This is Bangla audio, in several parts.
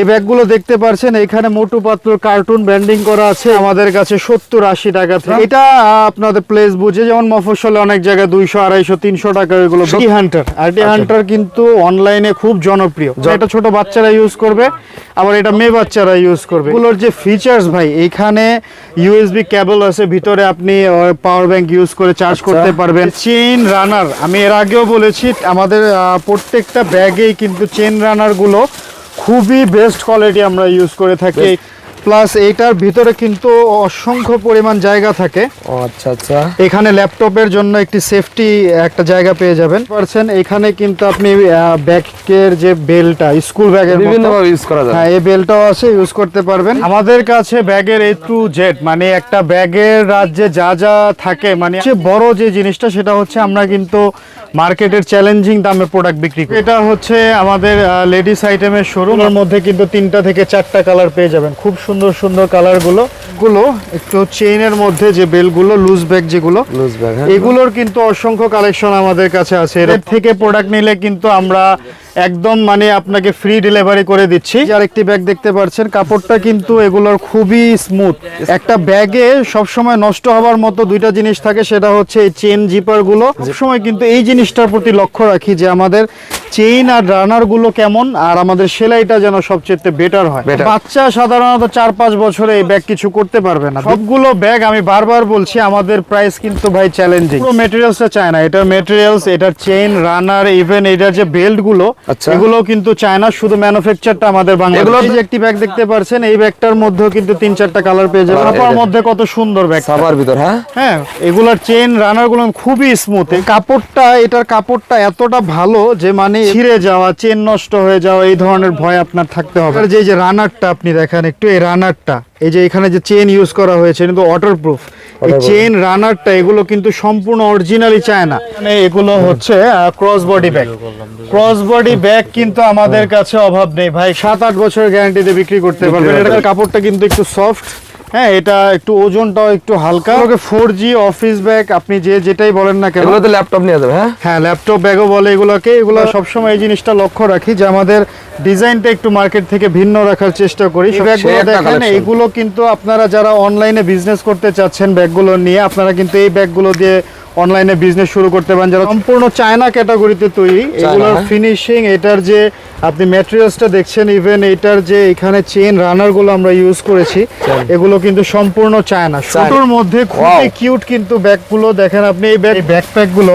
এই ব্যাগগুলো দেখতে পারছেন এখানে মোটু পাত্র কার্টুন ব্র্যান্ডিং করা আছে আমাদের কাছে সত্তর আশি টাকা থেকে। এটা আপনাদের প্লেস বুঝে যেমন মফসলে অনেক জায়গায় দুইশো আড়াইশো তিনশো টাকা এগুলো আরটি হান্টার আরটি হান্টার কিন্তু অনলাইনে খুব জনপ্রিয়। এটা ছোট বাচ্চারা ইউজ করবে আবার এটা মেয়ে বাচ্চারা ইউজ করবে। এগুলোর যে ফিচার্স ভাই এখানে ইউএসবি কেবল আছে ভিতরে আপনি পাওয়ার ব্যাংক ইউজ করে চার্জ করতে পারবেন। চেন রানার আমি এর আগেও বলেছি আমাদের প্রত্যেকটা ব্যাগেই কিন্তু চেন রানারগুলো খুবই বেস্ট কোয়ালিটি আমরা ইউজ করে থাকি। প্লাস এইটার ভিতরে কিন্তু অসংখ্য পরিমাণ জায়গা থাকে। আচ্ছা আচ্ছা। এখানে ল্যাপটপের জন্য একটি সেফটি একটা জায়গা পেয়ে যাবেন। পারছেন এখানে কিন্তু আপনি ব্যাগের যে বেলটা স্কুল ব্যাগের বিভিন্ন মতো ভাবে ইউজ করা যায় হ্যাঁ এই বেলটাও আছে ইউজ করতে পারবেন। আমাদের কাছে ব্যাগের এ টু জেড মানে একটা ব্যাগের রাজ্যে যা যা থাকে মানে সবচেয়ে বড় যে জিনিসটা সেটা হচ্ছে আমরা কিন্তু মার্কেটের চ্যালেঞ্জিং দামে প্রোডাক্ট বিক্রি করি এটা হচ্ছে আমাদের লেডিস আইটেমের শোরুম এর মধ্যে কিন্তু তিনটা থেকে চারটা কালার পেয়ে যাবেন। খুব সুন্দর সুন্দর কালারগুলো গুলো। একটু চেইনের মধ্যে যে বেলগুলো লুজ ব্যাগ যেগুলো লুজ ব্যাগ হ্যাঁ। এগুলোর কিন্তু অসংখ্য কালেকশন আমাদের কাছে আছে। এর থেকে প্রোডাক্ট নিলে কিন্তু আমরা একদম মানে আপনাকে ফ্রি ডেলিভারি করে দিচ্ছি। আর একটি ব্যাগ দেখতে পাচ্ছেন কাপড়টা কিন্তু এগুলোর খুবই স্মুথ একটা ব্যাগে সবসময় নষ্ট হওয়ার মতো দুইটা জিনিস থাকে সেটা হচ্ছে এই চেন জিপারগুলো। সবসময় কিন্তু এই জিনিসটার প্রতি লক্ষ্য রাখি যে আমাদের চেইন আর রানারগুলো কেমন আর আমাদের সেলাইটা যেন সবচেয়ে বেটার হয়। বাচ্চা সাধারণত চার পাঁচ বছরে এই ব্যাগ কিছু করতে পারবে না। সবগুলো ব্যাগ আমি বারবার বলছি আমাদের প্রাইস কিন্তু ভাই চ্যালেঞ্জিং পুরো মেটেরিয়ালসটা চায় না এটার মেটেরিয়ালস এটার চেইন রানার ইভেন এটার যে বেল্টগুলো আচ্ছা। এগুলো কিন্তু চায়না শুধু ম্যানুফ্যাকচারটা আমাদের বাংলাদেশে। যে একটি ব্যাগ দেখতে পারছেন এই ব্যাগটার মধ্যেও কিন্তু তিন চারটা কালার পেয়ে যাবেন। আপনার মধ্যে কত সুন্দর ব্যাগ সাবার ভিতর হ্যাঁ? হ্যাঁ এগুলার চেন রানারগুলো খুবই স্মুথ কাপড়টা এটার কাপড়টা এতটা ভালো যে মানে ছিঁড়ে যাওয়া চেন নষ্ট হয়ে যাওয়া এই ধরনের ভয় আপনার থাকতে হবে। আর যে যে রানারটা আপনি দেখেন একটু এই রানারটা এই যে এখানে যে চেন ইউজ করা হয়েছে কিন্তু ওয়াটারপ্রুফ এই চেন রানারটা এগুলো কিন্তু সম্পূর্ণ অরিজিনালি চায় না মানে এগুলো হচ্ছে cross body bag cross body bag কিন্তু আমাদের কাছে অভাব নেই। ভাই সাত আট বছরের গ্যারান্টিতে বিক্রি করতে পারবেন। এটার কাপড়টা কিন্তু একটু সফট হ্যাঁ এটা একটু ওজনটাও একটু হালকা। ফোর জি অফিস ব্যাগ আপনি যে যেটাই বলেন না কেন। এগুলোতে ল্যাপটপ নিয়ে যাবে হ্যাঁ? হ্যাঁ ল্যাপটপ ব্যাগও বলে এগুলোকে। এগুলো সবসময় এই জিনিসটা লক্ষ্য রাখি যে আমাদের ডিজাইনটা একটু মার্কেট থেকে ভিন্ন রাখার চেষ্টা করি। ব্যাগগুলো দেখেন এগুলো কিন্তু আপনারা যারা অনলাইনে বিজনেস করতে চাচ্ছেন ব্যাগগুলো নিয়ে আপনারা কিন্তু এই ব্যাগগুলো দিয়ে অনলাইনে বিজনেস শুরু করতে পারেন যারা সম্পূর্ণ চায়না ক্যাটাগরিতে তৈরি এগুলোর হ্যাঁ। ফিনিশিং এটার যে আপনি ম্যাটেরিয়ালসটা দেখছেন ইভেন এটার যে এখানে চেন রানারগুলো আমরা ইউজ করেছি এগুলো কিন্তু সম্পূর্ণ চায়না ছোটর মধ্যে খুবই কিউট কিন্তু ব্যাগগুলো দেখেন আপনি এই ব্যাগ ব্যাকপ্যাকগুলো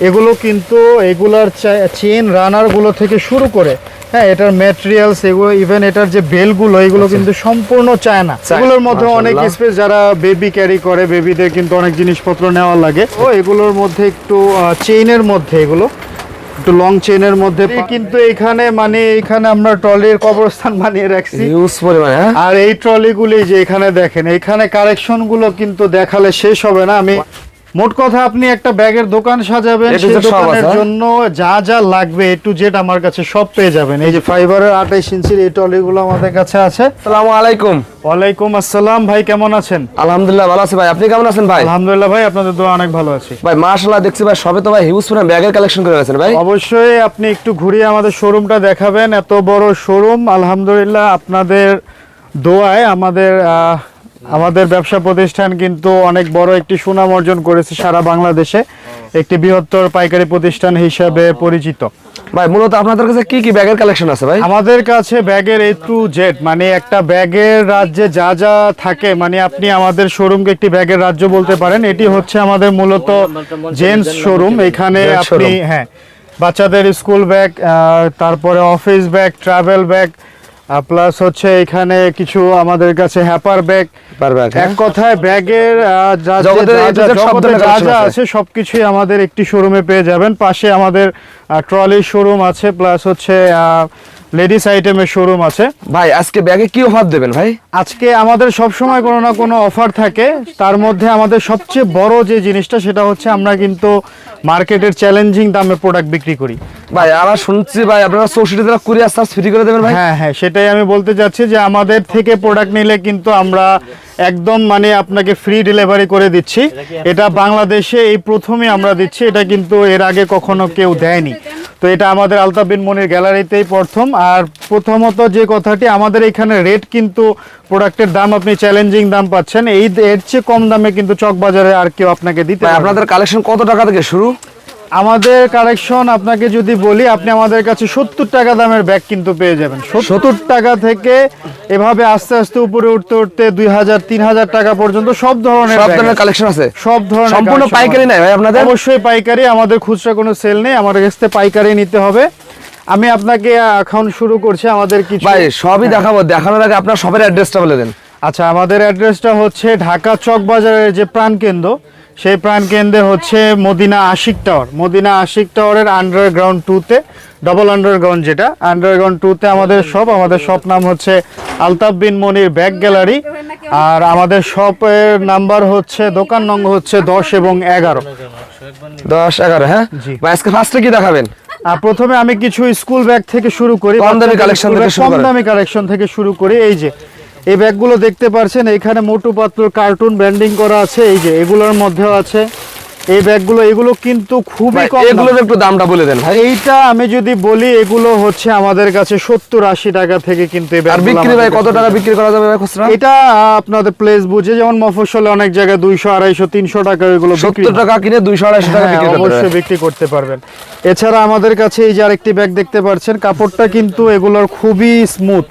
এগুলো কিন্তু এগুলার চেন রানারগুলো থেকে শুরু করে হ্যাঁ এটার ম্যাটেরিয়ালস এগুলো ইভেন এটার যে বেলগুলো এগুলো কিন্তু সম্পূর্ণ চায় না এগুলোর মধ্যে অনেক স্পেস যারা বেবি ক্যারি করে বেবিদের কিন্তু অনেক জিনিসপত্র নেওয়া লাগে। ও এগুলোর মধ্যে একটু চেইনের মধ্যে এগুলো। একটু লং চেইনের মধ্যে কিন্তু এখানে মানে এখানে আমরা ট্রলির কবরস্থান বানিয়ে রাখছি। ইউজ পরিমাণে হ্যাঁ? আর এই ট্রলিগুলি যে এখানে দেখেন এখানে কারেকশনগুলো কিন্তু দেখালে শেষ হবে না। আমি মোট কথা আপনি একটা ব্যাগের দোকান সাজাবেন সেই দোকানের হ্যাঁ? জন্য যা যা লাগবে এ টু জেড আমার কাছে সব পেয়ে যাবেন। এই যে ফাইবারের আঠাইশ ইঞ্চির এই টলিগুলো আমাদের কাছে আছে। আসসালামু আলাইকুম। ওয়ালাইকুম আসসালাম ভাই কেমন আছেন? আলহামদুলিল্লাহ ভালো আছি ভাই আপনি কেমন আছেন ভাই? আলহামদুলিল্লাহ ভাই আপনাদের দোয়া অনেক ভালো আছি। ভাই মাশাআল্লাহ দেখছি ভাই সবে তো ভাই হিউজ পরিমাণ ব্যাগের কালেকশন করে গেছেন ভাই। অবশ্যই আপনি একটু ঘুরিয়ে আমাদের শোরুমটা দেখাবেন এত বড় শোরুম আলহামদুলিল্লাহ আপনাদের দোয়ায় আমাদের আহ, আমাদের ব্যবসা প্রতিষ্ঠান কিন্তু অনেক বড় একটি সুনাম অর্জন করেছে সারা বাংলাদেশে। একটি বৃহত্তর পাইকারি প্রতিষ্ঠান হিসাবে পরিচিত। ভাই মূলত আপনাদের কাছে কি কি ব্যাগের কালেকশন আছে ভাই? আমাদের কাছে ব্যাগের এ টু জেড মানে একটা ব্যাগের রাজ্যে যা যা থাকে মানে আপনি আমাদের শোরুমকে একটি ব্যাগের রাজ্য বলতে পারেন। এটি হচ্ছে আমাদের মূলত জেন্টস শোরুম এখানে আপনি হ্যাঁ বাচ্চাদের স্কুল ব্যাগ তারপরে office bag travel bag plus হচ্ছে এখানে কিছু আমাদের কাছে হ্যাপার ব্যাগ ব্যাগ এক কথায় ব্যাগের যা যা-। আছে সবকিছুই আমাদের একটি শোরুমে পেয়ে যাবেন পাশে আমাদের ট্রলি শোরুম আছে প্লাস হচ্ছে লেডিস আইটেমের শোরুম আছে। ভাই আজকে ব্যাগে কি অফার দেবেন ভাই? আজকে আমাদের সব সময় কোনো না কোনো অফার থাকে। তার মধ্যে আমাদের সবচেয়ে বড় যে জিনিসটা সেটা হচ্ছে আমরা কিন্তু মার্কেটের চ্যালেঞ্জিং দামে প্রোডাক্ট বিক্রি করি। ভাই আমরা শুনছি ভাই আপনারা চৌষট্টি টাকা কুরিয়ার চার্জ ফ্রি করে দেবেন ভাই? হ্যাঁ হ্যাঁ সেটাই আমি বলতে যাচ্ছি যে আমাদের থেকে প্রোডাক্ট নিলে কিন্তু আমরা একদম মানে আপনাকে ফ্রি ডেলিভারি করে দিচ্ছি। এটা বাংলাদেশে এই প্রথমে আমরা দিচ্ছি এটা কিন্তু এর আগে কখনো কেউ দেয়নি। তো এটা আমাদের আলতাফ বিন মনির গ্যালারিতেই প্রথম। আর প্রথমত যে কথাটি আমাদের এখানে রেট কিন্তু প্রোডাক্টের দাম আপনি চ্যালেঞ্জিং দাম পাচ্ছেন। এই এর চেয়ে কম দামে কিন্তু চকবাজারে আর কেউ আপনাকে দিতে। আপনাদের কালেকশন কত টাকা থেকে শুরু? আমাদের কালেকশন আপনাকে যদি বলি আপনি আমাদের কাছে সত্তর টাকা দামের ব্যাগ কিন্তু পেয়ে যাবেন। সত্তর টাকা থেকে এভাবে আস্তে আস্তে উপরে উঠতে উঠতে দুই হাজার তিন হাজার টাকা পর্যন্ত সব ধরনের সব ধরনের কালেকশন আছে। সব ধরনের সম্পূর্ণ পাইকারি। নাই ভাই আপনাদের? অবশ্যই পাইকারি আমাদের খুচরা কোনো সেল নেই আমাদের কাছ থেকে পাইকারি নিতে হবে। আমি আপনাকে এখন শুরু করছি আমাদের কিছু ভাই সবই দেখাবো। দেখানোর আগে আপনার শপের অ্যাড্রেসটা বলে দেন। আচ্ছা আমাদের অ্যাড্রেসটা হচ্ছে ঢাকা চক বাজারের যে প্রাণকেন্দ্র সেই প্রাণকেন্দ্রে হচ্ছে মদিনা আশিক টাওয়ার। মদিনা আশিক টাওয়ারের আন্ডারগ্রাউন্ড টুতে ডবল আন্ডারগ্রাউন্ড যেটা। আন্ডারগ্রাউন্ড টুতে আমাদের সব আমাদের সব নাম হচ্ছে আলতাফ বিন মনির ব্যাগ গ্যালারি। আর আমাদের শপের নাম্বার হচ্ছে দোকান নং হচ্ছে দশ এবং এগারো। দশ এগারো হ্যাঁ? আজকে ফার্স্টে কি দেখাবেন? আর প্রথমে আমি কিছু স্কুল ব্যাগ থেকে শুরু করি কম। দামি কালেকশন থেকে শুরু করি। এই যে এই ব্যাগগুলো দেখতে পারছেন, এখানে মোটু পাত্র কার্টুন ব্র্যান্ডিং করা আছে, এই যে এগুলোর মধ্যেও আছে। এই ব্যাগগুলো এগুলো কিন্তু খুবই কম। এগুলোর একটু দামটা বলে দেন ভাই এইটা আমি যদি বলি এগুলো হচ্ছে আমাদের কাছে সত্তর আশি টাকা থেকে কিন্তু এই আর বিক্রি ভাই কত টাকা বিক্রি করা যাবে ভাই খুচরা এটা আপনাদের প্লেস বুঝে যেমন মফস্বলে অনেক জায়গায় দুইশো আড়াইশো তিনশো টাকা এগুলো বিক্রি সত্তর টাকা কিনে দুইশো আড়াইশো টাকা হ্যাঁ, বিক্রি করতে অবশ্যই। বিক্রি করতে পারবেন এছাড়া আমাদের কাছে এই যে আরেকটি ব্যাগ দেখতে পাচ্ছেন কাপড়টা কিন্তু এগুলোর খুবই স্মুথ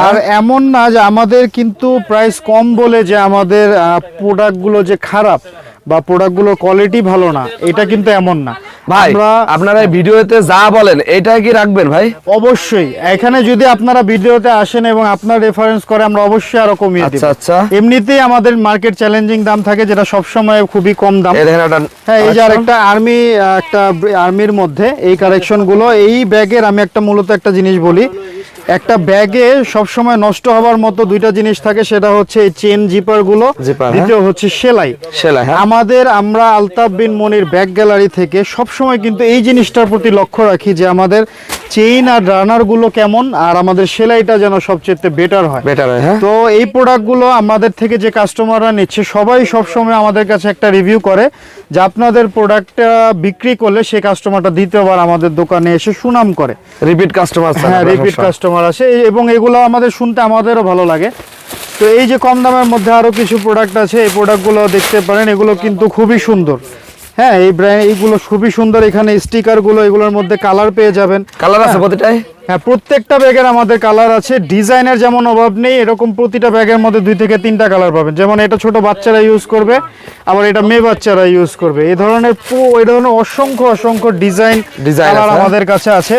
আর হ্যাঁ। এমন না যে আমাদের কিন্তু প্রাইস কম বলে যে আমাদের প্রোডাক্টগুলো যে খারাপ বা প্রোডাক্টগুলোর কোয়ালিটি ভালো না এটা কিন্তু এমন না। ভাই আপনারা এই ভিডিওতে যা বলেন এটা কি রাখবেন ভাই? অবশ্যই এখানে যদি আপনারা ভিডিওতে আসেন এবং আপনার রেফারেন্স করে আমরা অবশ্যই আরও কমিয়ে দিব। আচ্ছা। আচ্ছা এমনিতেই আমাদের মার্কেট চ্যালেঞ্জিং দাম থাকে যেটা সবসময় খুবই কম দাম। এই দেখেন একটা হ্যাঁ এই যে collection। একটা আর্মি একটা আর্মির মধ্যে এই কালেকশনগুলো এই ব্যাগের আমি একটা মূলত একটা জিনিস বলি। একটা ব্যাগে সব সময় নষ্ট হওয়ার মতো দুইটা জিনিস থাকে সেটা হচ্ছে চেন জিপারগুলো হ্যাঁ। দ্বিতীয় হচ্ছে সেলাই সেলাই হ্যাঁ আমাদের আমরা আলতাফ বিন মনির ব্যাগ গ্যালারি থেকে সব সময় কিন্তু এই জিনিসটার প্রতি লক্ষ্য রাখি যে আমাদের চেইন আর রানারগুলো কেমন? আর আমাদের সেলাইটা যেন সবচেয়ে বেটার হয়। বেটার হয় তো এই প্রোডাক্টগুলো আমাদের থেকে যে কাস্টমাররা নিচ্ছে সবাই সবসময় আমাদের কাছে একটা রিভিউ করে যে আপনাদের প্রোডাক্টটা বিক্রি করলে সেই কাস্টমারটা দ্বিতীয়বার আমাদের দোকানে এসে সুনাম করে। রিপিট কাস্টমার হ্যাঁ রিপিট কাস্টমার আসে। এবং এগুলো আমাদের শুনতে আমাদেরও ভালো লাগে। তো এই যে কম দামের মধ্যে আরও কিছু প্রোডাক্ট আছে এই প্রোডাক্টগুলো দেখতে পারেন এগুলো কিন্তু খুবই সুন্দর। হ্যাঁ এই ব্র্যান্ড এইগুলো খুবই সুন্দর। এখানে স্টিকারগুলো এগুলোর মধ্যে কালার পেয়ে যাবেন। কালার আছে প্রতিটাই? হ্যাঁ প্রত্যেকটা ব্যাগের আমাদের কালার আছে। ডিজাইনের যেমন অভাব নেই এরকম প্রতিটা ব্যাগের মধ্যে দুই থেকে তিনটা কালার পাবেন। যেমন এটা ছোট বাচ্চারা ইউজ করবে আবার এটা মেয়ে বাচ্চারা ইউজ করবে। এই ধরনের এই ধরনের অসংখ্য অসংখ্য ডিজাইন ডিজাইন আমাদের কাছে আছে।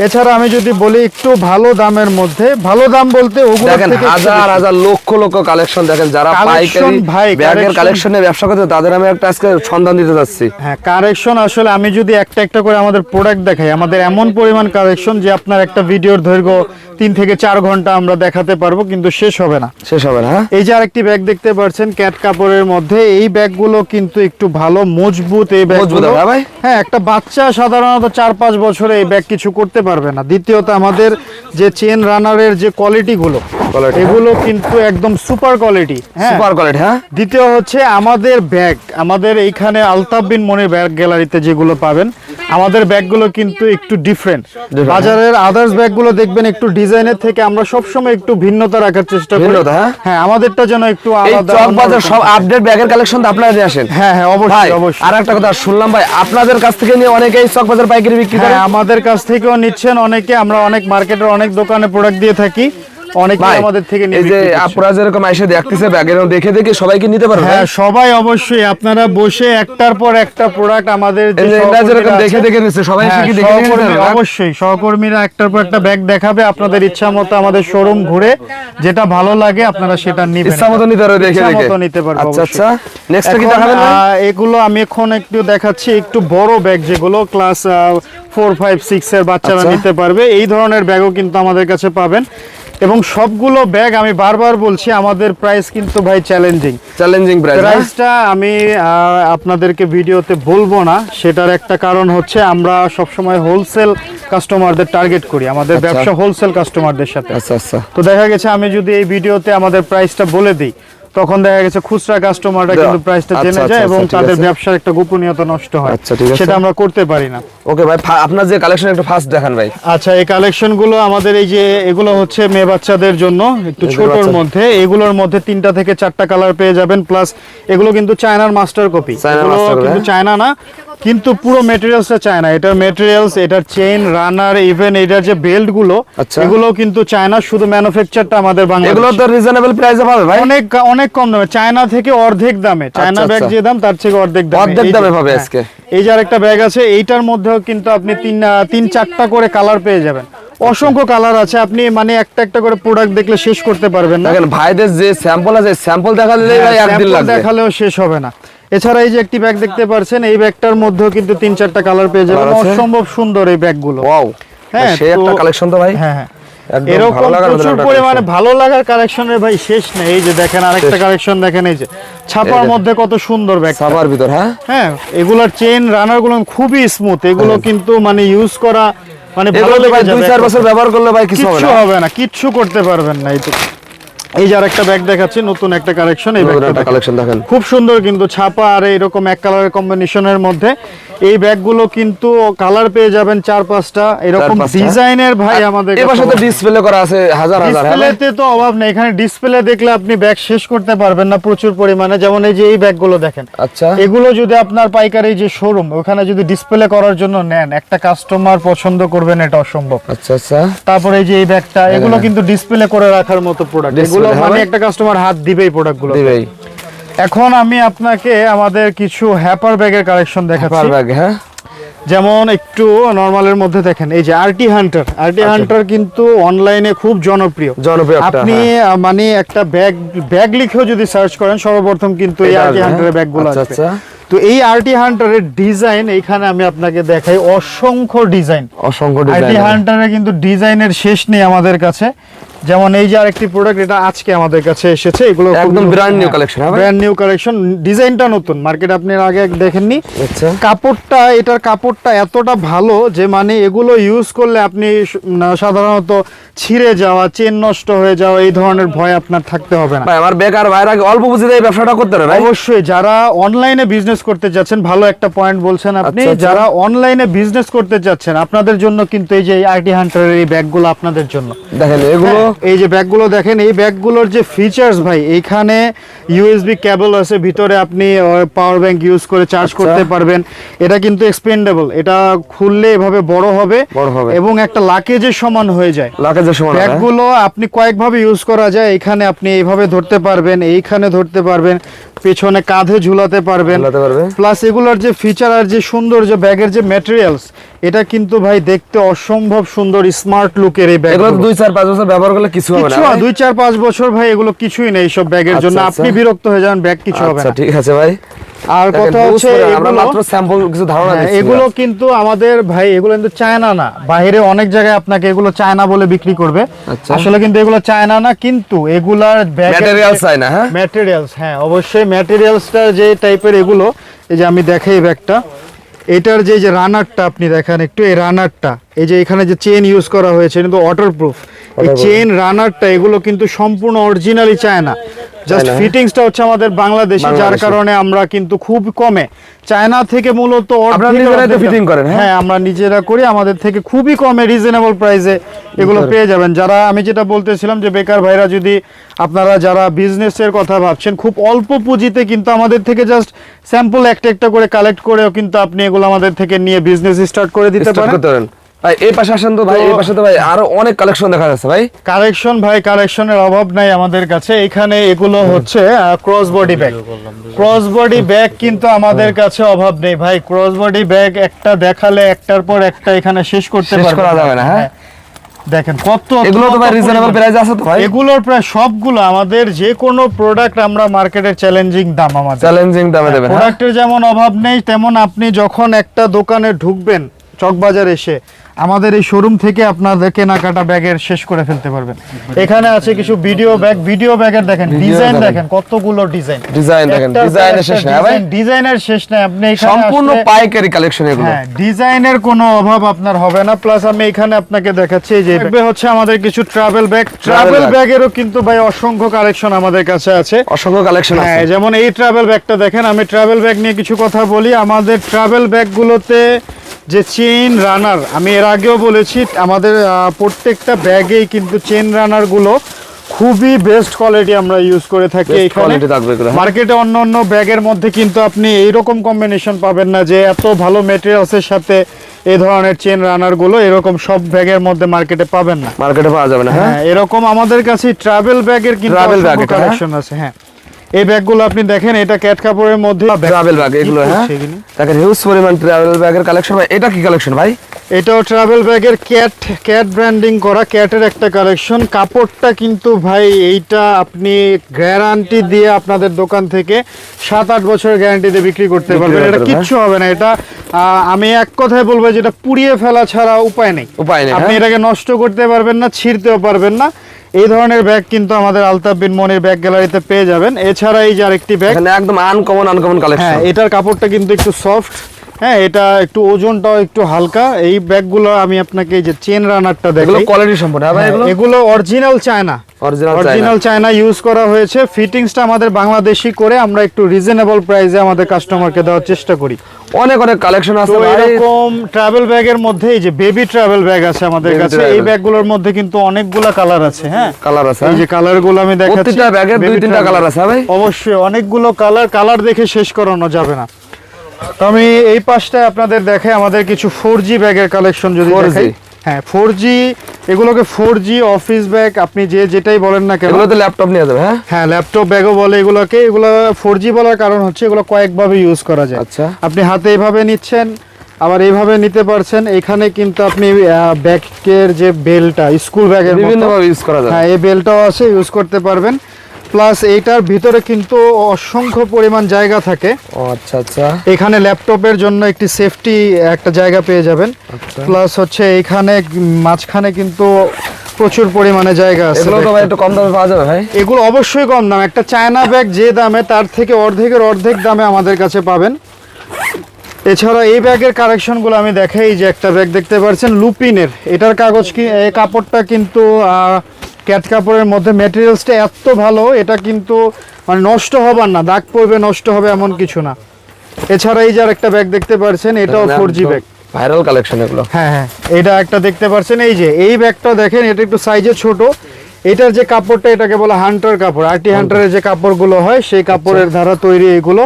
এছাড়া আমি যদি বলি একটু ভালো দামের মধ্যে ভালো দাম বলতে ওগুলো থেকে হাজার হাজার লক্ষ লক্ষ কালেকশন দেখেন যারা পাইকারি ব্যাগের কালেকশনে ব্যবসা করতে তাদের আমি একটা আজকে সন্ধান দিতে যাচ্ছি হ্যাঁ কারেকশন আসলে আমি যদি একটা একটা করে আমাদের প্রোডাক্ট দেখাই আমাদের এমন পরিমাণ কারেকশন যে আপনার একটা ভিডিওর দৈর্ঘ্য তিন থেকে চার ঘণ্টা আমরা দেখাতে পারব কিন্তু শেষ হবে না। শেষ হবে না হ্যাঁ? এই যে আরেকটি ব্যাগ দেখতে পাচ্ছেন ক্যাট কাপড়ের মধ্যে এই ব্যাগগুলো কিন্তু একটু ভালো মজবুত এই হবে, হ্যাঁ ভাই? হ্যাঁ একটা বাচ্চা সাধারণত চার পাঁচ বছরে এই ব্যাগ কিছু করতে পারবে না। দ্বিতীয়ত আমাদের যে চেন রানারের যে কোয়ালিটি গুলো Quality, এগুলো কিন্তু একদম সুপার কোয়ালিটি হ্যাঁ। সুপার কোয়ালিটি হ্যাঁ। দ্বিতীয় হচ্ছে আমাদের ব্যাগ আমাদের এইখানে আলতাফ বিন মনির ব্যাগ গ্যালারিতে যেগুলো পাবেন আমাদের ব্যাগগুলো কিন্তু একটু ডিফারেন্ট বাজারের আদার্স ব্যাগগুলো দেখবেন একটু ডিজাইনের থেকে আমরা সবসময় একটু ভিন্নতা রাখার চেষ্টা করি। হ্যাঁ? হ্যাঁ আমাদেরটা যেন একটু আলাদা চক বাজার সব আপডেট ব্যাগের কালেকশন আপনারা নিয়ে আসেন। হ্যাঁ হ্যাঁ অবশ্যই অবশ্যই। আর একটা কথা শুনলাম ভাই আপনাদের কাছ থেকে নিয়ে অনেকেই চক বাজার পাইকারি বিক্রি করে। হ্যাঁ আমাদের কাছ থেকেও নিচ্ছেন অনেকে আমরা অনেক মার্কেটের অনেক দোকানে প্রোডাক্ট দিয়ে থাকি। অনেকে ভাই আমাদের থেকে এই যে আপনারা যেরকম এসে দেখতেছে ব্যাগের দেখে দেখে সবাইকে নিতে পারবে হ্যাঁ সবাই অবশ্যই আপনারা বসে একটার পর একটা প্রোডাক্ট আমাদের যে এই যে এরা যেরকম দেখে দেখে নিচ্ছে সবাই হ্যাঁ, কি দেখে নিতে সহকর্মী- পারবে অবশ্যই সহকর্মীরা একটার পর একটা ব্যাগ দেখাবে আপনাদের ইচ্ছা মতো আমাদের শোরুম ঘুরে যেটা ভালো লাগে আপনারা সেটা নিবেন। ইচ্ছা মতো নিতে পারবে দেখে দেখে। নিতে পারবে আচ্ছা আচ্ছা নেক্সট কি দেখাবেন আহ, এগুলো আমি এখন একটু দেখাচ্ছি একটু বড় ব্যাগ যেগুলো ক্লাস ফোর ফাইভ সিক্স এর বাচ্চারা আচ্ছা। নিতে পারবে। এই ধরনের ব্যাগও কিন্তু আমাদের কাছে পাবেন। এবং সবগুলো ব্যাগ আমি বারবার বলছি আমাদের প্রাইস কিন্তু ভাই চ্যালেঞ্জিং চ্যালেঞ্জিং প্রাইস প্রাইসটা আমি আপনাদেরকে ভিডিওতে বলব না। সেটার একটা কারণ হচ্ছে আমরা সবসময় হোলসেল কাস্টমারদের টার্গেট করি আমাদের ব্যবসা হোলসেল কাস্টমারদের সাথে। আচ্ছা আচ্ছা। তো দেখা গেছে আমি যদি এই ভিডিওতে আমাদের প্রাইসটা বলে দিই তখন দেখা গেছে খুচরা কাস্টমাররা কিন্তু প্রাইসটা আচ্ছা, জেনে আচ্ছা, যায় এবং আচ্ছা, তাদের ব্যবসার একটা গোপনীয়তা নষ্ট হয়। আচ্ছা, ঠিক আছে। সেটা আমরা করতে পারি না। ওকে ভাই আপনার যে কালেকশন একটু ফার্স্ট দেখান ভাই। আচ্ছা এই কালেকশনগুলো আমাদের এই যে এগুলো হচ্ছে মেয়ে বাচ্চাদের জন্য একটু ছোটর মধ্যে এগুলোর মধ্যে তিনটা থেকে চারটা কালার পেয়ে যাবেন প্লাস এগুলো কিন্তু চায়নার মাস্টার কপি এগুলো কিন্তু হ্যাঁ? চায়না না কিন্তু পুরো মেটেরিয়ালসটা চায়না এটার মেটেরিয়ালস এটার চেইন রানার ইভেন এটার যে বেল্টগুলো। এগুলো কিন্তু চায়না শুধু ম্যানুফ্যাকচারটা আমাদের এগুলো তো রিজনেবল প্রাইসে পাবে ভাই। অনেক অনেক কম দামে চায়না থেকে অর্ধেক দামে চায়না আচ্ছা, ব্যাগ আচ্ছা। যে দাম তার থেকে অর্ধেক দামে। অর্ধেক দামে পাবে হ্যাঁ। আজকে। এই যে আরেকটা ব্যাগ আছে এইটার মধ্যেও কিন্তু আপনি তিন তিন চারটা করে কালার পেয়ে যাবেন। অসংখ্য কালার আছে আপনি মানে একটা একটা করে প্রোডাক্ট দেখলে শেষ করতে পারবেন না। দেখেন ভাইদের যে স্যাম্পল আছে স্যাম্পল দেখালে দিলেই ভাই হ্যাঁ, একদিন লাগবে। দেখালেও শেষ হবে না। এছাড়া এই যে একটি ব্যাগ দেখতে পারছেন এই ব্যাগটার মধ্যেও কিন্তু তিন চারটা কালার পেয়ে যাবেন। অসম্ভব সুন্দর এই ব্যাগগুলো। ওয়াও হ্যাঁ, সেই একটা কালেকশন তো ভাই। হ্যাঁ হ্যাঁ। এরকম প্রচুর পরিমাণে ভালো লাগার কালেকশনের ভাই শেষ নেই। এই যে দেখেন আরেকটা কালেকশন দেখেন এই যে ছাপার মধ্যে কত সুন্দর ব্যাগ সাবার ভিতর হ্যাঁ? হ্যাঁ এগুলোর চেন রানারগুলো খুবই স্মুথ এগুলো কিন্তু মানে ইউজ করা মানে ভালো লেগে দুই চার বছর ব্যবহার করলে ভাই কিছু হবে কিচ্ছু না। হবে না কিচ্ছু করতে পারবেন না এই তো। এই যে আরেকটা ব্যাগ দেখাচ্ছি নতুন একটা কালেকশন এই ব্যাগটা কালেকশন দেখেন। খুব সুন্দর কিন্তু ছাপা আর এরকম এক কালারের কম্বিনেশনের মধ্যে। এই ব্যাগগুলো কিন্তু কালার পেয়ে যাবেন চার পাঁচটা। এরকম। ডিজাইনের ভাই আমাদের এবার সাথে ডিসপ্লে করা আছে হাজার হাজার হ্যাঁ ডিসপ্লেতে তো অভাব নেই। এখানে ডিসপ্লে দেখলে আপনি ব্যাগ শেষ করতে পারবেন না প্রচুর পরিমাণে। যেমন এই যে এই ব্যাগগুলো দেখেন। আচ্ছা। এগুলো যদি আপনার পাইকারি যে শোরুম ওখানে যদি ডিসপ্লে করার জন্য নেন একটা কাস্টমার পছন্দ করবেন এটা অসম্ভব। আচ্ছা আচ্ছা। তারপরে এই যে এই ব্যাগটা এগুলো কিন্তু ডিসপ্লে করে রাখার মতো প্রোডাক্ট এগুলো হ্যাঁ মানে একটা কাস্টমার হাত দিবেই প্রোডাক্টগুলো দিবেই। এখন আমি আপনাকে আমাদের কিছু হ্যাপার ব্যাগের কালেকশন দেখাচ্ছি। ব্যাগ হ্যাঁ। যেমন একটু নরমালের মধ্যে দেখেন এই যে আরটি হান্টার আরটি হান্টার কিন্তু অনলাইনে খুব জনপ্রিয়। আচ্ছা। জনপ্রিয় আপনি মানে একটা ব্যাগ ব্যাগ লিখেও যদি সার্চ করেন সর্বপ্রথম কিন্তু এই আরটি হান্টারের হ্যাঁ? ব্যাগগুলো আচ্ছা, আসবে। আচ্ছা। তো এই আরটি হান্টারের ডিজাইন এইখানে আমি আপনাকে দেখাই অসংখ্য ডিজাইন। অসংখ্য ডিজাইন। হান্টারে কিন্তু ডিজাইনের শেষ নেই আমাদের কাছে। যেমন এই যে আরেকটি প্রোডাক্ট এটা আজকে আমাদের কাছে এসেছে। এগুলো একদম collection, হ্যাঁ ভাই? ব্র্যান্ড নিউ কালেকশন ডিজাইনটা নতুন। মার্কেট আপনি আগে দেখেননি আচ্ছা। কাপড়টা এটার কাপড়টা এতটা ভালো যে মানে এগুলো ইউজ করলে আপনি সাধারণত ছিঁড়ে যাওয়া চেন নষ্ট হয়ে যাওয়া এই ধরনের ভয় আপনার থাকতে হবে না। ভাই আমার বেকার ভাইরা অল্প পুঁজিতে এই ব্যবসাটা করতে পারে ভাই? অবশ্যই যারা অনলাইনে বিজনেস করতে যাচ্ছেন ভালো একটা পয়েন্ট বলছেন আপনি। আচ্ছা, আচ্ছা। যারা অনলাইনে বিজনেস করতে যাচ্ছেন আপনাদের জন্য কিন্তু এই যে আইটি হান্টারের এই ব্যাগগুলো আপনাদের জন্য। দেখেন এগুলো এই যে ব্যাগগুলো দেখেন এই ব্যাগগুলোর যে ফিচার্স ভাই এখানে ইউএসবি কেবল আছে ভিতরে আপনি পাওয়ার ব্যাংক ইউজ করে চার্জ আচ্ছা। করতে পারবেন এটা কিন্তু এক্সপেন্ডেবল এটা খুললে এভাবে বড় হবে। এবং একটা লাকেজের সমান হয়ে যায় লাকেজের সমান? ব্যাগগুলো আপনি কয়েকভাবে ইউজ করা যায় এখানে আপনি এইভাবে ধরতে পারবেন এইখানে ধরতে পারবেন পেছনে কাঁধে ঝুলাতে পারবেন। প্লাস এগুলোর যে ফিচার আর যে সুন্দর যে ব্যাগের যে ম্যাটেরিয়ালস এটা কিন্তু ভাই দেখতে অসম্ভব সুন্দর স্মার্ট লুকের এই ব্যাগ এগুলো দুই চার পাঁচ বছর ব্যবহার করলে কিছু হবে না? দুই চার পাঁচ বছর ভাই এগুলো কিছুই নেই সব ব্যাগের আচ্ছা, জন্য। আচ্ছা। আপনি বিরক্ত হয়ে যাবেন ব্যাগ কিছু হবে আচ্ছা না। ঠিক আছে ভাই। আর দেখেন, কথা হচ্ছে আমরা মাত্র স্যাম্পল কিছু ধারণা হ্যাঁ, দিচ্ছি এগুলো কিন্তু আমাদের ভাই এগুলো কিন্তু চায়না না। বাইরে অনেক জায়গায় আপনাকে এগুলো চায়না বলে বিক্রি করবে। আচ্ছা। আসলে কিন্তু এগুলো চায়না না কিন্তু এগুলার ম্যাটেরিয়াল চাই না হ্যাঁ? ম্যাটেরিয়ালস হ্যাঁ অবশ্যই ম্যাটেরিয়ালসটা যে টাইপের এগুলো এই যে আমি দেখাই ব্যাগটা এটার যে যে রানারটা আপনি দেখেন একটু এই রানারটা এই যে এখানে যে চেন ইউজ করা হয়েছে কিন্তু ওয়াটার প্রুফ এই চেন রানারটা এগুলো কিন্তু সম্পূর্ণ অরিজিনালি চায়না জাস্ট। ফিটিংসটা হচ্ছে আমাদের বাংলাদেশে যার কারণে আমরা কিন্তু খুব কমে। চায়না থেকে মূলত তো করেন, হ্যাঁ? হ্যাঁ আমরা নিজেরা করি আমাদের থেকে খুবই কমে রিজনেবল প্রাইসে এগুলো পেয়ে যাবেন। যারা আমি যেটা বলতেছিলাম যে বেকার ভাইরা যদি আপনারা যারা বিজনেসের কথা ভাবছেন খুব অল্প পুঁজিতে কিন্তু আমাদের থেকে জাস্ট স্যাম্পল একটা একটা করে কালেক্ট করেও কিন্তু আপনি এগুলো আমাদের থেকে নিয়ে বিজনেস স্টার্ট করে দিতে পারেন। ভাই এই পাশে আসেন তো ভাই এই পাশে তো ভাই আরও অনেক কালেকশন দেখা যাচ্ছে ভাই। কালেকশন ভাই কালেকশনের অভাব নাই আমাদের কাছে। এখানে এগুলো হচ্ছে cross body bag cross body bag কিন্তু আমাদের কাছে অভাব নেই ভাই। ক্রস বডি ব্যাগ একটা দেখালে একটার পর একটা এখানে শেষ করতে শেষ করা যাবে না, হ্যাঁ? দেখেন কত এগুলো তো ভাই রিজনেবল প্রাইস আছে তো ভাই। এগুলোর প্রায় সবগুলো আমাদের যে কোনো প্রোডাক্ট আমরা মার্কেটের চ্যালেঞ্জিং দাম আমাদের। চ্যালেঞ্জিং দামে দেবেন হ্যাঁ? প্রোডাক্টের যেমন অভাব নেই তেমন আপনি যখন একটা দোকানে ঢুকবেন চকবাজার এসে আমাদের এই শোরুম থেকে আপনাদের কেনাকাটা ব্যাগের শেষ করে ফেলতে পারবেন। এখানে আছে কিছু ভিডিও ব্যাগ ভিডিও ব্যাগের দেখেন ডিজাইন দেখেন। কতগুলো ডিজাইন ডিজাইন দেখেন ডিজাইনের শেষ নাই ভাই। ডিজাইনের শেষ নাই। আপনি এখানে সম্পূর্ণ পাইকারি কালেকশন এগুলো। হ্যাঁ ডিজাইনের কোনো অভাব আপনার হবে না। প্লাস আমি এখানে আপনাকে দেখাচ্ছি এই যে ব্যাগ হচ্ছে আমাদের কিছু ট্রাভেল ব্যাগ ট্রাভেল ব্যাগেরও কিন্তু ভাই অসংখ্য কালেকশন আমাদের কাছে আছে। অসংখ্য কালেকশন আছে। হ্যাঁ যেমন এই ট্রাভেল ব্যাগটা দেখেন আমি ট্রাভেল ব্যাগ নিয়ে কিছু কথা বলি। আমাদের ট্রাভেল ব্যাগগুলোতে যে চেইন রানার আমি এর আগেও বলেছি আমাদের প্রত্যেকটা ব্যাগেই কিন্তু চেন রানারগুলো খুবই বেস্ট কোয়ালিটি আমরা ইউজ করে থাকি এখানে। মার্কেটে অন্য অন্য ব্যাগের মধ্যে কিন্তু আপনি এইরকম কম্বিনেশন পাবেন না যে এত ভালো মেটেরিয়ালসের সাথে এই ধরনের চেন রানারগুলো এরকম সব ব্যাগের মধ্যে মার্কেটে পাবেন না মার্কেটে পাওয়া যাবে না হ্যাঁ হ্যাঁ এরকম আমাদের কাছে ট্রাভেল ব্যাগের কিন্তু ট্রাভেল ব্যাগের? কালেকশন আছে হ্যাঁ এই ব্যাগগুলো আপনি দেখেন এটা ক্যাট কাপড়ের মধ্যে। ট্রাভেল ব্যাগ এগুলো হ্যাঁ? দেখেন হিউজ পরিমাণ ট্রাভেল ব্যাগের কালেকশন ভাই এটা কি কালেকশন ভাই? এটাও ট্রাভেল ব্যাগের ক্যাট ক্যাট ব্র্যান্ডিং করা ক্যাটের একটা কালেকশন কাপড়টা কিন্তু ভাই এইটা আপনি গ্যারান্টি দিয়ে আপনাদের দোকান থেকে সাত আট বছরের গ্যারান্টি দিয়ে বিক্রি করতে পারবেন। এটা কিচ্ছু হবে না। এটা আমি এক কথায় বলব যেটা পুড়িয়ে ফেলা ছাড়া উপায় নেই। উপায় নেই আপনি হ্যাঁ? এটাকে নষ্ট করতে পারবেন না ছিঁড়তেও পারবেন না। এই ধরনের ব্যাগ কিন্তু আমাদের আলতাফ বিন মনির ব্যাগ গ্যালারিতে পেয়ে যাবেন। এছাড়া এই যে আরেকটি ব্যাগ এখানে একদম আনকমন আনকমন কালেকশন হ্যাঁ এটার কাপড়টা কিন্তু একটু সফট হ্যাঁ এটা একটু ওজনটাও একটু হালকা। এই ব্যাগগুলো আমি আপনাকে এই যে চেন রানারটা এগুলো কোয়ালিটি সম্পূর্ণ হ্যাঁ হ্যাঁ, এগুলো? এগুলো original China original China use করা হয়েছে। ফিটিংসটা আমাদের বাংলাদেশি করে আমরা একটু রিজনেবল প্রাইসে আমাদের কাস্টমারকে দেওয়ার চেষ্টা করি। অনেক অনেক কালেকশন আছে এরকম ট্রাভেল ব্যাগের মধ্যে এই যে বেবি ট্রাভেল ব্যাগ আছে আমাদের কাছে এই ব্যাগগুলোর মধ্যে কিন্তু অনেকগুলা কালার আছে হ্যাঁ? কালার আছে এই যে কালারগুলো আমি দেখাচ্ছি। প্রত্যেকটা ব্যাগের দুই তিনটা কালার আছে হ্যাঁ ভাই। অবশ্যই অনেকগুলো কালার কালার দেখে শেষ করানো যাবে না। তো আমি এই পাশটায় আপনাদের দেখে আমাদের কিছু ফোর জি ব্যাগের কালেকশন যদি 4G দেখাই। হ্যাঁ ফোর জি এগুলোকে ফোর জি অফিস ব্যাগ আপনি যে যেটাই বলেন না কেন। ল্যাপটপ নিয়ে যাবে হ্যাঁ? হ্যাঁ ল্যাপটপ ব্যাগও বলে এগুলোকে। এগুলো ফোর জি বলার কারণ হচ্ছে এগুলো কয়েকভাবে ইউজ করা যায়। আচ্ছা। আপনি হাতে এইভাবে নিচ্ছেন আবার এইভাবে নিতে পারছেন এখানে কিন্তু আপনি ব্যাগের যে বেলটা স্কুল ব্যাগের বিভিন্ন ইউজ করা যায় হ্যাঁ এই বেলটাও আছে ইউজ করতে পারবেন। প্লাস এইটার ভিতরে কিন্তু অসংখ্য পরিমাণ জায়গা থাকে। আচ্ছা আচ্ছা। এখানে ল্যাপটপের জন্য একটি সেফটি একটা জায়গা পেয়ে যাবেন। আচ্ছা। প্লাস হচ্ছে এখানে মাঝখানে কিন্তু প্রচুর পরিমাণে জায়গা আছে এগুলো তো ভাই একটু কম দামে পাওয়া যাবে ভাই? এগুলো অবশ্যই কম দাম। একটা চায়না ব্যাগ যে দামে তার থেকে অর্ধেকের অর্ধেক দামে আমাদের কাছে পাবেন। এছাড়া এই ব্যাগের কালেকশনগুলো আমি দেখাই যে একটা ব্যাগ দেখতে পাচ্ছেন লুপিনের এটার কাগজ কি এই কাপড়টা কিন্তু ক্যাট কাপড়ের মধ্যে মেটেরিয়ালসটা এত ভালো এটা কিন্তু মানে নষ্ট হবার না দাগ পড়বে নষ্ট হবে এমন কিছু না। এছাড়া এই যে একটা ব্যাগ দেখতে পাচ্ছেন এটাও four G bag viral collection এগুলো। হ্যাঁ হ্যাঁ এটা একটা দেখতে পাচ্ছেন এই যে এই ব্যাগটা দেখেন এটা একটু সাইজে ছোট। এটার যে কাপড়টা এটাকে বলে হান্টার কাপড় আরটি হান্টারের যে কাপড়গুলো হয় সেই কাপড়ের দ্বারা তৈরি এগুলো।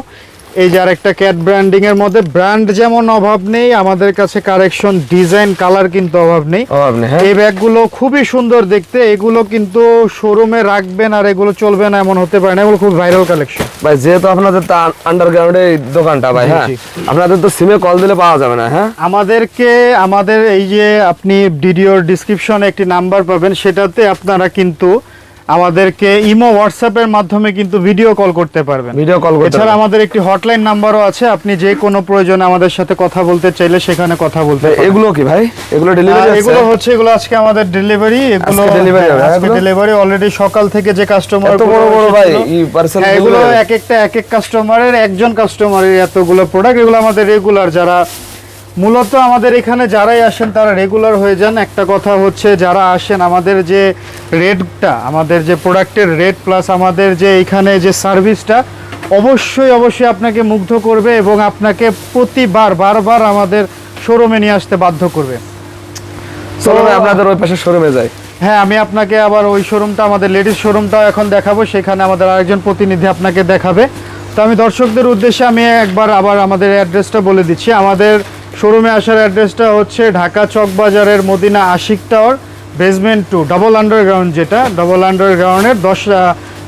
এই যে আরেকটা ক্যাট ব্র্যান্ডিং এর মধ্যে ব্র্যান্ড যেমন অভাব নেই আমাদের কাছে কারেকশন ডিজাইন কালার কিন্তু অভাব নেই। ও আপনি হ্যাঁ। এই ব্যাগগুলো খুবই সুন্দর দেখতে এগুলো কিন্তু শোরুমে রাখবেন আর এগুলো চলবে না এমন হতে পারে না এগুলো খুব ভাইরাল কালেকশন ভাই যেহেতু আপনাদের তো আন্ডারগ্রাউন্ডে দোকানটা ভাই হ্যাঁ আপনাদের তো সিমে কল দিলে পাওয়া যাবে না হ্যাঁ? আমাদেরকে আমাদের এই যে আপনি ভিডিওর ডিসক্রিপশনে একটি নাম্বার পাবেন সেটাতে আপনারা কিন্তু আমাদেরকে ইমো হোয়াটসঅ্যাপের মাধ্যমে কিন্তু ভিডিও কল করতে পারবেন। ভিডিও কল করতে এছাড়া আমাদের একটি হটলাইন নাম্বারও আছে। আপনি যে কোনো প্রয়োজনে আমাদের সাথে কথা বলতে চাইলে সেখানে কথা বলতে এগুলো কি ভাই? এগুলো ডেলিভারি এগুলো হচ্ছে এগুলো আজকে আমাদের ডেলিভারি এগুলো ডেলিভারি আজকে ডেলিভারি অলরেডি সকাল থেকে যে কাস্টমার এত বড় বড় ভাই ই পার্সেল হ্যাঁ এগুলো এক একটা এক এক কাস্টমারের একজন কাস্টমারের এতগুলো প্রোডাক্ট এগুলো আমাদের রেগুলার যারা মূলত আমাদের এখানে যারাই আসেন তারা রেগুলার হয়ে যান। একটা কথা হচ্ছে যারা আসেন আমাদের যে রেটটা আমাদের যে প্রোডাক্টের রেট প্লাস আমাদের যে এখানে যে সার্ভিসটা অবশ্যই অবশ্যই আপনাকে মুগ্ধ করবে এবং আপনাকে প্রতিবার বারবার আমাদের শোরুমে নিয়ে আসতে বাধ্য করবে। আপনাদের ওই পাশে শোরুমে যাই। হ্যাঁ আমি আপনাকে আবার ওই শোরুমটা আমাদের লেডিস শোরুমটাও এখন দেখাবো। সেখানে আমাদের আরেকজন প্রতিনিধি আপনাকে দেখাবে। তো আমি দর্শকদের উদ্দেশ্যে আমি একবার আবার আমাদের অ্যাড্রেসটা বলে দিচ্ছি। আমাদের শোরুমে আসার অ্যাড্রেসটা হচ্ছে Dhaka চকবাজারের Madina Ashiq tower basement two double underground যেটা ডবল আন্ডারগ্রাউন্ডের দশ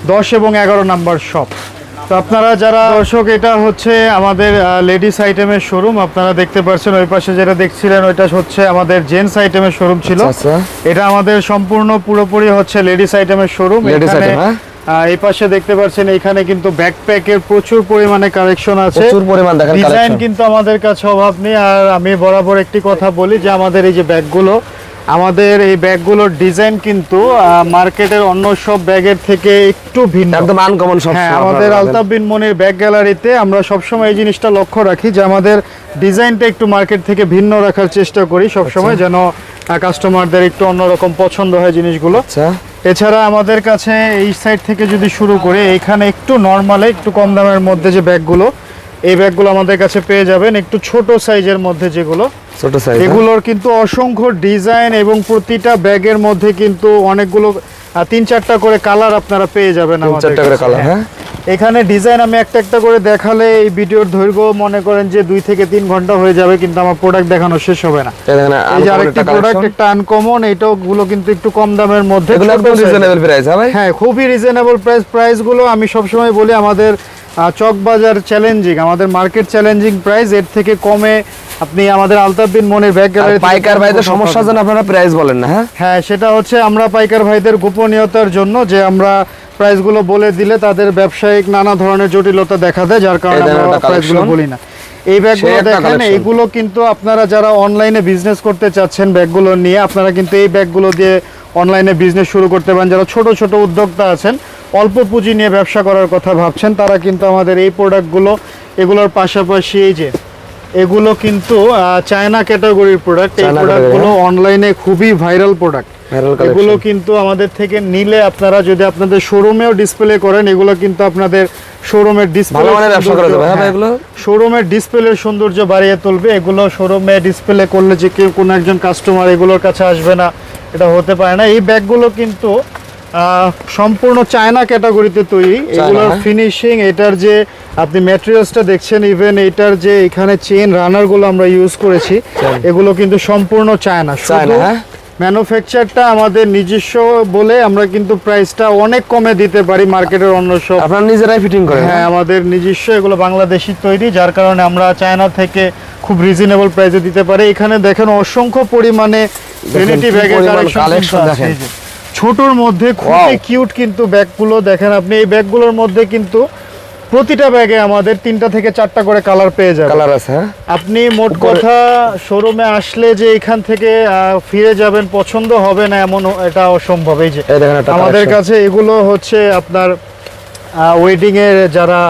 দশ এবং এগারো নাম্বার শপ তো আপনারা যারা দর্শক এটা হচ্ছে আমাদের লেডিস আইটেমের শোরুম আপনারা দেখতে পাচ্ছেন ওই পাশে যেটা দেখছিলেন ওইটা হচ্ছে আমাদের জেন্টস আইটেমের শোরুম ছিল। আচ্ছা এটা আমাদের সম্পূর্ণ পুরোপুরি হচ্ছে লেডিস আইটেমের শোরুম এখানে হ্যাঁ? এই পাশে দেখতে পাচ্ছেন এখানে কিন্তু ব্যাকপ্যাকের প্রচুর পরিমাণে কালেকশন আছে। প্রচুর পরিমাণ দেখেন ডিজাইন কিন্তু আমাদের কাছে অভাব নেই। আর আমি বরাবর একটি কথা বলি যে আমাদের এই যে ব্যাগগুলো আমাদের এই ব্যাগগুলোর ডিজাইন কিন্তু মার্কেটের অন্য সব ব্যাগের থেকে একটু ভিন্ন। একদম আনকমন সব হ্যাঁ আমাদের আলতাফ বিন মনির ব্যাগ গ্যালারিতে আমরা সবসময় এই জিনিসটা লক্ষ্য রাখি যে আমাদের ডিজাইনটা একটু মার্কেট থেকে ভিন্ন রাখার চেষ্টা করি সবসময় যেন কাস্টমারদের একটু অন্যরকম পছন্দ হয় জিনিসগুলো। আচ্ছা। এছাড়া আমাদের কাছে এই সাইড থেকে যদি শুরু করে এখানে একটু নর্মালে একটু কম দামের মধ্যে যে ব্যাগগুলো এই ব্যাগগুলো আমাদের কাছে পেয়ে যাবেন একটু ছোট সাইজের মধ্যে যেগুলো। ছোট সাইজ এগুলোর কিন্তু অসংখ্য ডিজাইন এবং প্রতিটা ব্যাগের মধ্যে কিন্তু অনেকগুলো আহ, তিন চারটা করে কালার আপনারা পেয়ে যাবেন তিন চারটা করে কালার হ্যাঁ। হ্যাঁ। এখানে ডিজাইন আমি একটা একটা করে দেখালে এই ভিডিওর দৈর্ঘ্য মনে করেন যে দুই থেকে তিন ঘণ্টা হয়ে যাবে কিন্তু আমার প্রোডাক্ট দেখানো শেষ হবে না। এই যে আরেকটি প্রোডাক্ট একটা আনকমন এটাও গুলো কিন্তু একটু কম দামের মধ্যে। রিজনেবল প্রাইস হ্যাঁ হ্যাঁ খুবই রিজনেবল প্রাইস প্রাইসগুলো আমি সবসময় বলি আমাদের চকবাজার চ্যালেঞ্জিং আমাদের মার্কেট চ্যালেঞ্জিং প্রাইস এর থেকে কমে আপনি আমাদের আলতাফ বিন মনের ব্যাগ গ্যালারি পাইকার ভাইদের সমস্যা জন্য আপনারা প্রাইস বলেন না হ্যাঁ? হ্যাঁ সেটা হচ্ছে আমরা পাইকার ভাইদের গোপনীয়তার জন্য যে আমরা প্রাইসগুলো বলে দিলে তাদের ব্যবসায়িক নানা ধরনের জটিলতা দেখা দেয় যার কারণে আমরা প্রাইসগুলো বলি না। এই ব্যাগগুলো দেখেন। এইগুলো কিন্তু আপনারা যারা অনলাইনে বিজনেস করতে চাচ্ছেন ব্যাগগুলো নিয়ে আপনারা কিন্তু এই ব্যাগগুলো দিয়ে অনলাইনে বিজনেস শুরু করতে পারেন। যারা ছোট ছোট উদ্যোক্তা আছেন অল্প পুঁজি নিয়ে ব্যবসা করার কথা ভাবছেন তারা কিন্তু আমাদের এই প্রোডাক্টগুলো এগুলোর পাশাপাশি এই যে এগুলো কিন্তু চায়না ক্যাটাগরির প্রোডাক্ট এই প্রোডাক্টগুলো অনলাইনে খুবই ভাইরাল প্রোডাক্ট এগুলো কিন্তু আমাদের থেকে নিলে আপনারা যদি আপনাদের শোরুমেও ডিসপ্লে করেন এগুলো কিন্তু আপনাদের শোরুমের ডিসপ্লে ভালো মানের ব্যবসা করা যাবে হ্যাঁ ভাই এগুলো? শোরুমের ডিসপ্লের সৌন্দর্য বাড়িয়ে তুলবে। এগুলো শোরুমে ডিসপ্লে করলে যে কেউ কোনো একজন কাস্টমার এগুলোর কাছে আসবে না এটা হতে পারে না। এই ব্যাগগুলো কিন্তু সম্পূর্ণ চায়না ক্যাটাগরিতে তৈরি। এগুলোর হ্যাঁ। ফিনিশিং এটার যে আপনি ম্যাটেরিয়ালসটা দেখছেন ইভেন এটার যে এখানে চেন রানারগুলো আমরা ইউজ করেছি এগুলো কিন্তু সম্পূর্ণ চায়না শুধু হ্যাঁ? ম্যানুফ্যাকচারটা আমাদের নিজস্ব বলে আমরা কিন্তু প্রাইসটা অনেক কমে দিতে পারি মার্কেটের অন্য সব। আপনারা নিজেরাই ফিটিং করেন হ্যাঁ আমাদের নিজস্ব এগুলো বাংলাদেশি তৈরি যার কারণে আমরা চায়না থেকে খুব রিজনেবল প্রাইসে দিতে পারি। এখানে দেখেন অসংখ্য পরিমাণে ভ্যানিটি ব্যাগের কালেকশন দেখেন। ছোটর মধ্যে খুবই কিউট কিন্তু ব্যাগগুলো দেখেন আপনি এই ব্যাগগুলোর মধ্যে কিন্তু প্রতিটা ব্যাগে আমাদের তিনটা থেকে চারটা করে কালার পেয়ে যাবেন কালার আছে হ্যাঁ? আপনি মোট কথা শোরুমে আসলে যে এখান থেকে ফিরে যাবেন পছন্দ হবে না এমন এটা অসম্ভব। এই যে এই আমাদের কাছে এগুলো হচ্ছে আপনার ওয়েডিং এ যারা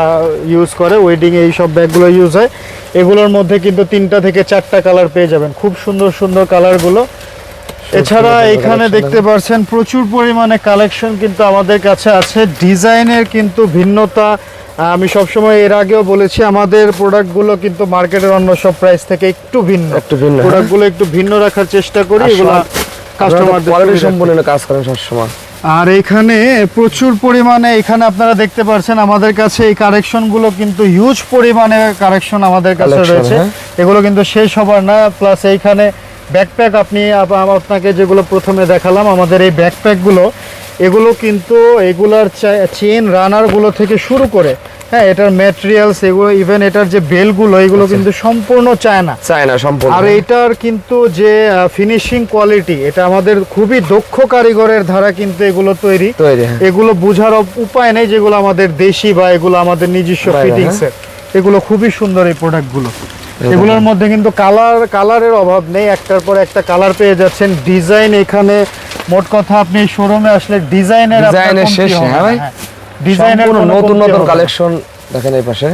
ইউজ করে ওয়েডিং এ এইসব ব্যাগগুলো ইউজ হয়। এগুলোর মধ্যে কিন্তু তিনটা থেকে চারটা কালার পেয়ে যাবেন। খুব সুন্দর সুন্দর কালারগুলো এছাড়া এখানে দেখতে পাচ্ছেন প্রচুর পরিমাণে কালেকশন কিন্তু আমাদের কাছে আছে। ডিজাইনের কিন্তু ভিন্নতা আমি সবসময় এর আগেও বলেছি আমাদের প্রোডাক্টগুলো কিন্তু মার্কেটের অন্য সব প্রাইস থেকে একটু ভিন্ন একটু ভিন্ন, হ্যাঁ। প্রোডাক্টগুলো একটু ভিন্ন রাখার চেষ্টা করি এগুলো কাস্টমারদের কোয়ালিটি সম্পূর্ণ কাজ করেন সবসময় আর এখানে প্রচুর পরিমাণে এখানে আপনারা দেখতে পাচ্ছেন আমাদের কাছে এই কারেকশনগুলো কিন্তু হিউজ পরিমাণে কারেকশন আমাদের কাছে রয়েছে হ্যাঁ। এগুলো কিন্তু শেষ হবার না প্লাস এইখানে ব্যাকপ্যাক আপনি আপ- আপ- আপনাকে যেগুলো প্রথমে দেখালাম আমাদের এই ব্যাকপ্যাকগুলো এগুলো কিন্তু এগুলার চেন রানারগুলো থেকে শুরু করে হ্যাঁ এটার ম্যাটেরিয়ালস এগুলো ইভেন এটার যে বেলগুলো এগুলো আচ্ছা। কিন্তু সম্পূর্ণ চায়না। চাই না সম্পূর্ণ। আর এটার কিন্তু যে ফিনিশিং কোয়ালিটি এটা আমাদের খুবই দক্ষ কারিগরের ধারা কিন্তু এগুলো তৈরি। হ্যাঁ। এগুলো বোঝার উপায় নেই যেগুলো আমাদের দেশি বা এগুলো আমাদের নিজস্ব বাইরে, ফিটিংস এগুলো খুবই সুন্দর এই প্রোডাক্টগুলো এগুলোর মধ্যে কিন্তু কালার কালারের অভাব নেই। একটার পর একটা কালার পেয়ে যাচ্ছেন। ডিজাইন এখানে মোট কথা আপনি শোরুমে আসলে ডিজাইনের ডিজাইনের শেষ, হ্যাঁ ভাই? ডিজাইনের নতুন নতুন কালেকশন দেখেন এই পাশে।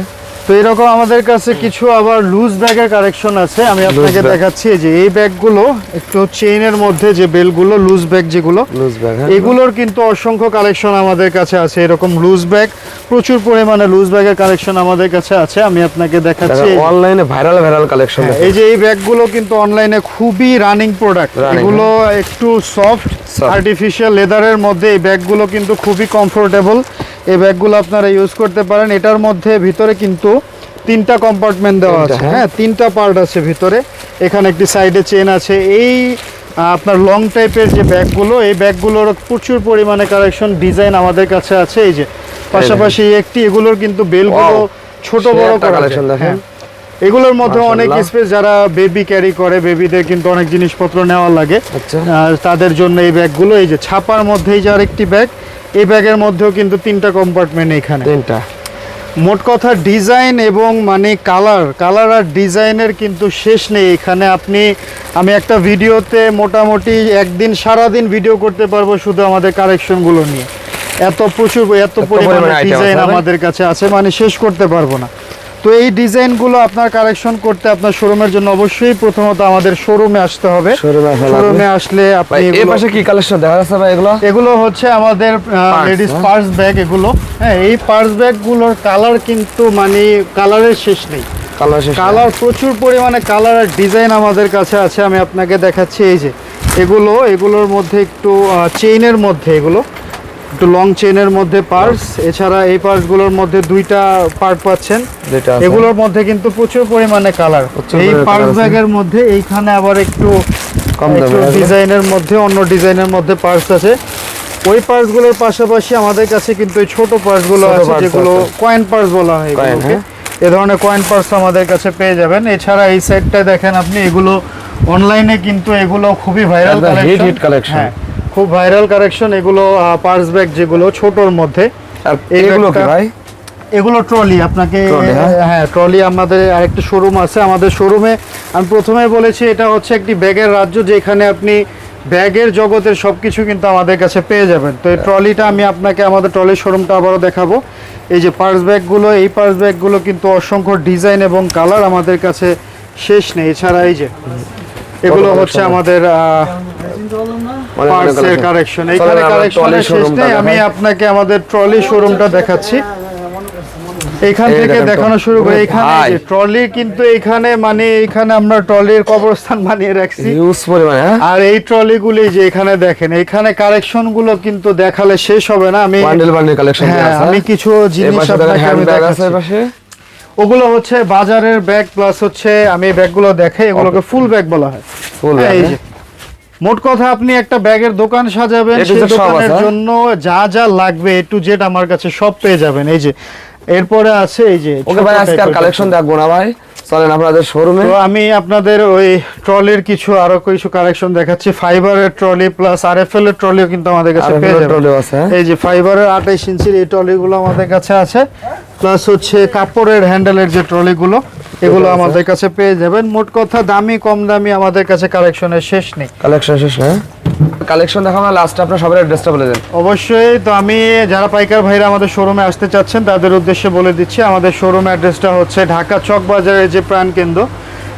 তো এরকম আমাদের কাছে কিছু আবার লুজ ব্যাগের কালেকশন আছে। আমি আপনাকে দেখাচ্ছি যে এই ব্যাগগুলো একটু চেইনের মধ্যে যে বেলগুলো লুজ ব্যাগ যেগুলো লুজ ব্যাগ হ্যাঁ। এগুলোর কিন্তু অসংখ্য কালেকশন আমাদের কাছে আছে। এরকম লুজ ব্যাগ প্রচুর পরিমাণে লুজ ব্যাগের কালেকশন আমাদের কাছে আছে। আমি আপনাকে দেখাচ্ছি অনলাইনে ভাইরাল ভাইরাল কালেকশন হ্যাঁ, এই যে এই ব্যাগগুলো কিন্তু অনলাইনে খুবই রানিং প্রোডাক্ট এগুলো একটু সফট আর্টিফিশিয়াল লেদারের মধ্যে এই ব্যাগগুলো কিন্তু খুবই কমফোর্টেবল এই ব্যাগগুলো আপনারা ইউজ করতে পারেন। এটার মধ্যে ভিতরে কিন্তু তিনটা কম্পার্টমেন্ট দেওয়া আছে। হ্যাঁ। হ্যাঁ তিনটা পার্ট আছে ভিতরে। এখানে একটি সাইডে চেন আছে। এই আপনার লং টাইপের যে ব্যাগগুলো এই ব্যাগগুলোর প্রচুর পরিমাণে কালেকশন ডিজাইন আমাদের কাছে আছে। এই যে পাশাপাশি একটি এগুলোর কিন্তু বেলগুলো ছোট বড় একটা দেখেন। হ্যাঁ। এগুলোর মধ্যে অনেক স্পেস যারা বেবি ক্যারি করে বেবিদের কিন্তু অনেক জিনিসপত্র নেওয়া লাগে। আচ্ছা। তাদের জন্য এই ব্যাগগুলো এই যে ছাপার মধ্যেই যে আরেকটি ব্যাগ এই ব্যাগের মধ্যেও কিন্তু তিনটা কম্পার্টমেন্ট এখানে। তিনটা। মোট কথা ডিজাইন এবং মানে কালার কালার আর ডিজাইনের কিন্তু শেষ নেই এখানে। আপনি আমি একটা ভিডিওতে মোটামুটি একদিন সারাদিন ভিডিও করতে পারব শুধু আমাদের কালেকশনগুলো নিয়ে। এত প্রচুর এত পরিমাণে পরিমাণে ডিজাইন আমাদের কাছে আছে মানে শেষ করতে পারব না। তো এই ডিজাইনগুলো আপনার কালেকশন করতে আপনার শোরুমের জন্য অবশ্যই প্রথমত আমাদের শোরুমে আসতে হবে। শোরুমে আসলে আপনি এই পাশে কি কালেকশন দেখা যাচ্ছে ভাই এগুলো? এগুলো হচ্ছে আমাদের লেডিস? পার্স ব্যাগ এগুলো। হ্যাঁ এই পার্স ব্যাগগুলোর কালার কিন্তু মানে কালারের শেষ নেই। কালার শেষ কালার প্রচুর পরিমাণে কালার আর ডিজাইন আমাদের কাছে আছে আমি আপনাকে দেখাচ্ছি এই যে। এগুলো এগুলোর মধ্যে একটু চেইনের মধ্যে এগুলো। একটু লং চেইনের মধ্যে পার্স এছাড়া এই পার্সগুলোর মধ্যে দুইটা পার্ট পাচ্ছেন। এগুলোর মধ্যে কিন্তু প্রচুর পরিমাণে কালার এই পার্স। ব্যাগের মধ্যে এইখানে আবার একটু। ডিজাইনের মধ্যে অন্য ডিজাইনের মধ্যে পার্স আছে। ওই পার্সগুলোর পাশাপাশি আমাদের কাছে কিন্তু এই ছোট পার্সগুলো আছে যেগুলো কয়েন পার্স বলা হয় হ্যাঁ। এ ধরনের কয়েন পার্স আমাদের কাছে পেয়ে যাবেন। এছাড়া এই সাইডটা দেখেন আপনি এগুলো অনলাইনে কিন্তু এগুলো খুবই ভাইরাল কালেকশন। হ্যাঁ। খুব ভাইরাল কালেকশন এগুলো পার্স ব্যাগ যেগুলো ছোটর মধ্যে। এগুলো ভাই? এগুলো ট্রলি আপনাকে হ্যাঁ? হ্যাঁ ট্রলি আমাদের আরেকটা শোরুম আছে আমাদের শোরুমে আমি প্রথমে বলেছি এটা হচ্ছে একটি ব্যাগের রাজ্য যেখানে আপনি ব্যাগের জগতের সবকিছু কিন্তু আমাদের কাছে পেয়ে যাবেন। তো এই ট্রলিটা আমি আপনাকে আমাদের ট্রলির শোরুমটা আবারও দেখাবো। এই যে পার্স ব্যাগগুলো এই পার্স ব্যাগগুলো কিন্তু অসংখ্য ডিজাইন এবং কালার আমাদের কাছে শেষ নেই। এছাড়া এই যে এগুলো হচ্ছে আমাদের পার্সের কালেকশন এইখানে কালেকশনের trolley শেষ showroom-টা নেই আমি আপনাকে আমাদের ট্রলি শোরুমটা দেখাচ্ছি। এখান এই থেকে দেখানো শুরু করে এখানে ট্রলি কিন্তু এখানে মানে এখানে আমরা ট্রলির কবরস্থান বানিয়ে রাখছি। হিউজ পরিমাণে হ্যাঁ? আর এই ট্রলিগুলি যে এখানে দেখেন এখানে কালেকশনগুলো কিন্তু দেখালে শেষ হবে না। আমি বান্ডেল বান্ডেল কালেকশন হ্যাঁ আমি কিছু জিনিস আপনাকে আমি দেখাচ্ছি। ওগুলো হচ্ছে বাজারের ব্যাগ প্লাস হচ্ছে আমি ব্যাগগুলো দেখাই এগুলোকে ফুল ব্যাগ বলা হয়। ফুল হ্যাঁ, মোট কথা আপনি একটা ব্যাগের দোকান সাজাবেন সেই দোকানের হ্যাঁ? জন্য যা যা লাগবে এ টু জেড আমার কাছে সব পেয়ে যাবেন এই যে এরপরে আছে এই যে ওকে ভাই আজকে আর কালেকশন দেখব না ভাই। চলেন আপনাদের শোরুমে তো আমি আপনাদের ওই ট্রলির কিছু আরও কিছু কালেকশন দেখাচ্ছি। ফাইবারের ট্রলি প্লাস আর এফ এল এর ট্রলিও কিন্তু আমাদের কাছে পেয়ে যাবেন। হ্যাঁ? এই যে ফাইবারের আঠাইশ ইঞ্চির এই ট্রলিগুলো আমাদের কাছে আছে। প্লাস হচ্ছে কাপড়ের হ্যান্ডেলের যে ট্রলিগুলো এগুলো আমাদের কাছে পেয়ে যাবেন। মোট কথা দামি কম দামি আমাদের কাছে কালেকশনের শেষ নেই। কালেকশন শেষ হ্যাঁ। কালেকশন দেখা না লাস্ট আপনার সবার অ্যাড্রেসটা বলে দেন। অবশ্যই তো আমি যারা পাইকার ভাইরা আমাদের শোরুমে আসতে চাচ্ছেন তাদের উদ্দেশ্যে বলে দিচ্ছি আমাদের শোরুম অ্যাড্রেসটা হচ্ছে ঢাকা চক বাজারের যে প্রাণকেন্দ্র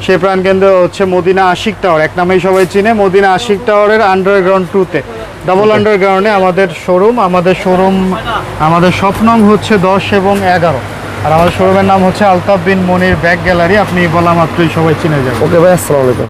সেই প্রাণকেন্দ্র হচ্ছে মদিনা আশিক টাওয়ার। এক নামেই সবাই চিনে মদিনা আশিক টাওয়ারের আন্ডারগ্রাউন্ড টুতে ডাবল আন্ডারগ্রাউন্ডে আমাদের শোরুম আমাদের শোরুম আমাদের স্বপ্নং হচ্ছে দশ এবং এগারো। আর আমাদের শোরুমের নাম হচ্ছে আলতাফ বিন মনির ব্যাগ গ্যালারি আপনি বলা মাত্রই সবাই চিনে যাবেন। ওকে ভাই আসসালামু আলাইকুম।